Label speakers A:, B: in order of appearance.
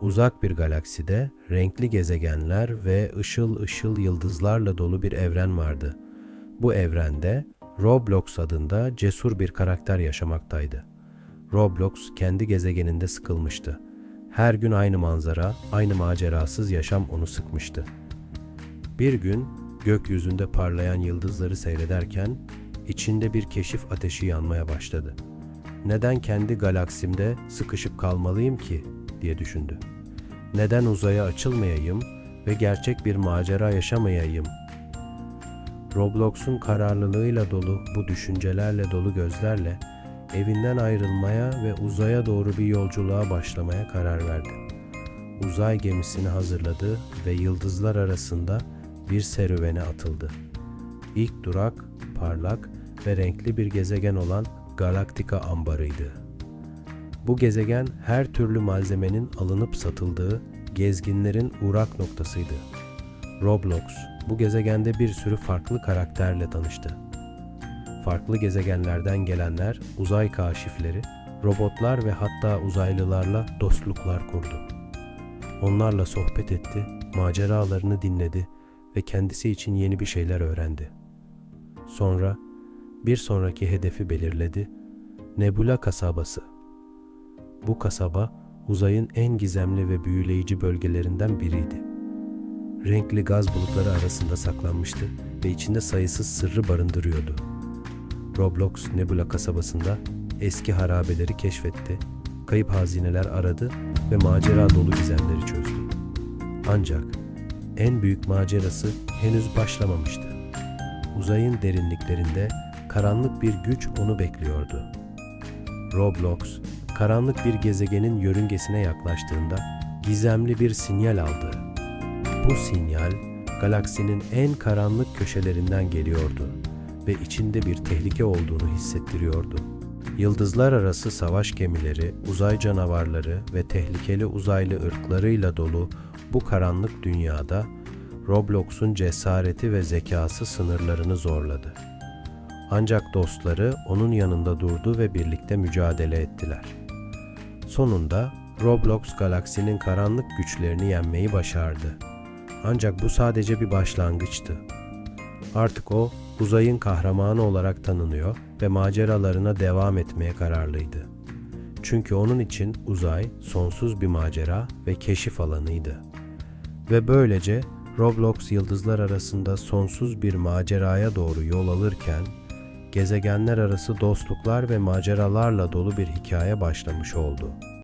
A: Uzak bir galakside renkli gezegenler ve ışıl ışıl yıldızlarla dolu bir evren vardı. Bu evrende Roblox adında cesur bir karakter yaşamaktaydı. Roblox kendi gezegeninde sıkılmıştı. Her gün aynı manzara, aynı macerasız yaşam onu sıkmıştı. Bir gün gökyüzünde parlayan yıldızları seyrederken içinde bir keşif ateşi yanmaya başladı. Neden kendi galaksimde sıkışıp kalmalıyım ki diye düşündü. Neden uzaya açılmayayım ve gerçek bir macera yaşamayayım? Roblox'un kararlılığıyla dolu bu düşüncelerle dolu gözlerle evinden ayrılmaya ve uzaya doğru bir yolculuğa başlamaya karar verdi. Uzay gemisini hazırladı ve yıldızlar arasında bir serüvene atıldı. İlk durak parlak ve renkli bir gezegen olan Galaktika ambarıydı. Bu gezegen her türlü malzemenin alınıp satıldığı gezginlerin uğrak noktasıydı. Roblox bu gezegende bir sürü farklı karakterle tanıştı. Farklı gezegenlerden gelenler, uzay kaşifleri, robotlar ve hatta uzaylılarla dostluklar kurdu. Onlarla sohbet etti, maceralarını dinledi ve kendisi için yeni bir şeyler öğrendi. Sonra bir sonraki hedefi belirledi. Nebula kasabası. Bu kasaba uzayın en gizemli ve büyüleyici bölgelerinden biriydi. Renkli gaz bulutları arasında saklanmıştı ve içinde sayısız sırrı barındırıyordu. Roblox Nebula kasabasında eski harabeleri keşfetti, kayıp hazineler aradı ve macera dolu gizemleri çözdü. Ancak en büyük macerası henüz başlamamıştı. Uzayın derinliklerinde karanlık bir güç onu bekliyordu. Roblox, karanlık bir gezegenin yörüngesine yaklaştığında gizemli bir sinyal aldı. Bu sinyal, galaksinin en karanlık köşelerinden geliyordu ve içinde bir tehlike olduğunu hissettiriyordu. Yıldızlar arası savaş gemileri, uzay canavarları ve tehlikeli uzaylı ırklarıyla dolu bu karanlık dünyada Roblox'un cesareti ve zekası sınırlarını zorladı. Ancak dostları onun yanında durdu ve birlikte mücadele ettiler. Sonunda Roblox galaksinin karanlık güçlerini yenmeyi başardı. Ancak bu sadece bir başlangıçtı. Artık o uzayın kahramanı olarak tanınıyor ve maceralarına devam etmeye kararlıydı. Çünkü onun için uzay sonsuz bir macera ve keşif alanıydı. Ve böylece Roblox yıldızlar arasında sonsuz bir maceraya doğru yol alırken gezegenler arası dostluklar ve maceralarla dolu bir hikaye başlamış oldu.